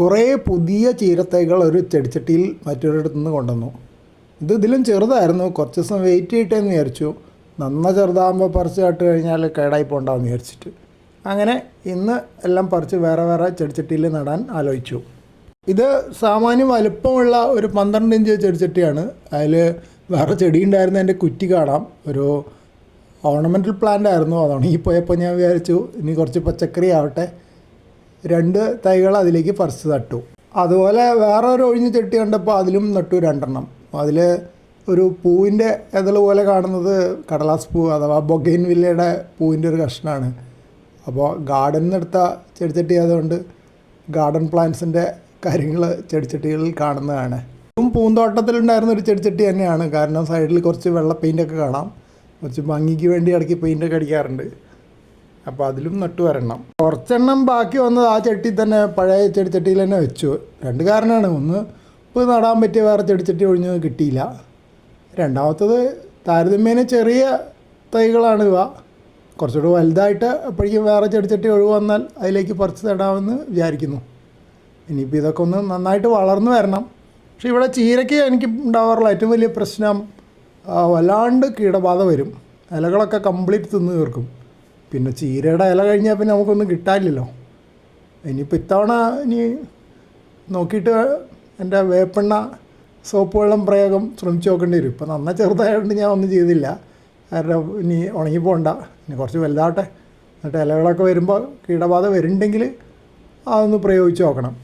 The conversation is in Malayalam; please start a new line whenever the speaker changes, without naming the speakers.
കുറേ പുതിയ ചീരത്തൈകൾ ഒരു ചെടിച്ചട്ടിയിൽ മറ്റൊരിടത്തു നിന്ന് കൊണ്ടുവന്നു. ഇത് ഇതിലും ചെറുതായിരുന്നു. കുറച്ച് ദിവസം വെയിറ്റ് ചെയ്തിട്ടെന്ന് വിചാരിച്ചു. നന്ന ചെറുതാകുമ്പോൾ പറിച്ച് നട്ട് കഴിഞ്ഞാൽ കേടായി പോകണ്ടാവെന്ന് വിചാരിച്ചിട്ട്. അങ്ങനെ ഇന്ന് എല്ലാം പറിച്ച് വേറെ വേറെ ചെടിച്ചട്ടിയിൽ നടാൻ ആലോചിച്ചു. ഇത് സാമാന്യം വലുപ്പമുള്ള ഒരു പന്ത്രണ്ട് ഇഞ്ച് ചെടിച്ചട്ടിയാണ്. അതിൽ വേറെ ചെടി ഉണ്ടായിരുന്ന എന്റെ കുറ്റി കാണാം. ഒരു ഓർണമെന്റൽ പ്ലാന്റ് ആയിരുന്നു. അതാണ് ഈ പോയപ്പോൾ ഞാൻ വിചാരിച്ചു. ഇനി കുറച്ച് പച്ചക്കറി ആവട്ടെ. രണ്ട് തൈകൾ അതിലേക്ക് പറിച്ച് നട്ടു. അതുപോലെ വേറെ ഒരു ഒഴിഞ്ഞ ചെട്ടി കണ്ടപ്പോൾ അതിലും നട്ടു രണ്ടെണ്ണം. അതിൽ ഒരു പൂവിന്റെ ഇതൾ പോലെ കാണുന്നത് കടലാസ് പൂ അഥവാ ബൊഗൈൻ വില്ലയുടെ പൂവിന്റെ ഒരു കഷ്ണമാണ് അപ്പോൾ ഗാർഡനിൽ നിന്നെടുത്ത ചെടിച്ചട്ടി ആയതുകൊണ്ട് ഗാർഡൻ പ്ലാന്റ്സിന്റെ കാര്യങ്ങൾ ചെടിച്ചട്ടികളിൽ കാണുന്നതാണ്. ഇതും പൂന്തോട്ടത്തിലുണ്ടായിരുന്ന ഒരു ചെടിച്ചട്ടി തന്നെയാണ്. കാരണം സൈഡിൽ കുറച്ച് വെള്ള പെയിന്റൊക്കെ കാണാം. കുറച്ച് ഭംഗിക്ക് വേണ്ടി ഇടയ്ക്ക് പെയിന്റൊക്കെ അടിക്കാറുണ്ട്. അപ്പോൾ അതിലും നട്ടു വരണം. കുറച്ചെണ്ണം ബാക്കി വന്നത് ആ ചെട്ടി തന്നെ പഴയ ചെടിച്ചട്ടിയിൽ തന്നെ വെച്ചു. രണ്ട് കാരണമാണ് ഒന്ന് ഇപ്പോൾ നടാൻ പറ്റിയ വേറെ ചെടിച്ചട്ടി ഒഴിഞ്ഞ് കിട്ടിയില്ല. രണ്ടാമത്തത് താരതമ്യേന ചെറിയ തൈകളാണ് ഇവ. കുറച്ചുകൂടി വലുതായിട്ട് അപ്പോഴേക്കും വേറെ ചെടിച്ചട്ടി ഒഴിവ് വന്നാൽ അതിലേക്ക് പറിച്ച് നടാമെന്ന് വിചാരിക്കുന്നു. ഇനിയിപ്പോൾ ഇതൊക്കെ ഒന്ന് നന്നായിട്ട് വളർന്നു വരണം. പക്ഷേ ഇവിടെ ചീരയ്ക്ക് എനിക്ക് ഉണ്ടാവാറുള്ള ഏറ്റവും വലിയ പ്രശ്നം വല്ലാണ്ട് കീടബാധ വരും. ഇലകളൊക്കെ കംപ്ലീറ്റ് തിന്ന് തീർക്കും. പിന്നെ ചീരയുടെ ഇല കഴിഞ്ഞാൽ പിന്നെ നമുക്കൊന്നും കിട്ടാനില്ലല്ലോ. ഇനിയിപ്പോൾ ഇത്തവണ ഇനി നോക്കിയിട്ട് എന്റെ വേപ്പെണ്ണ സോപ്പ് വെള്ളം പ്രയോഗം ശ്രമിച്ചു നോക്കേണ്ടി വരും. ഇപ്പം നന്ന ചെറുതായതുകൊണ്ട് ഞാൻ ഒന്നും ചെയ്തില്ല. കാരണം ഇനി ഉണങ്ങി പോകണ്ട ഇനി കുറച്ച് വലുതാവട്ടെ. എന്നിട്ട് ഇലകളൊക്കെ വരുമ്പോൾ കീടബാധ വരുന്നുണ്ടെങ്കിൽ അതൊന്ന് പ്രയോഗിച്ച് നോക്കണം.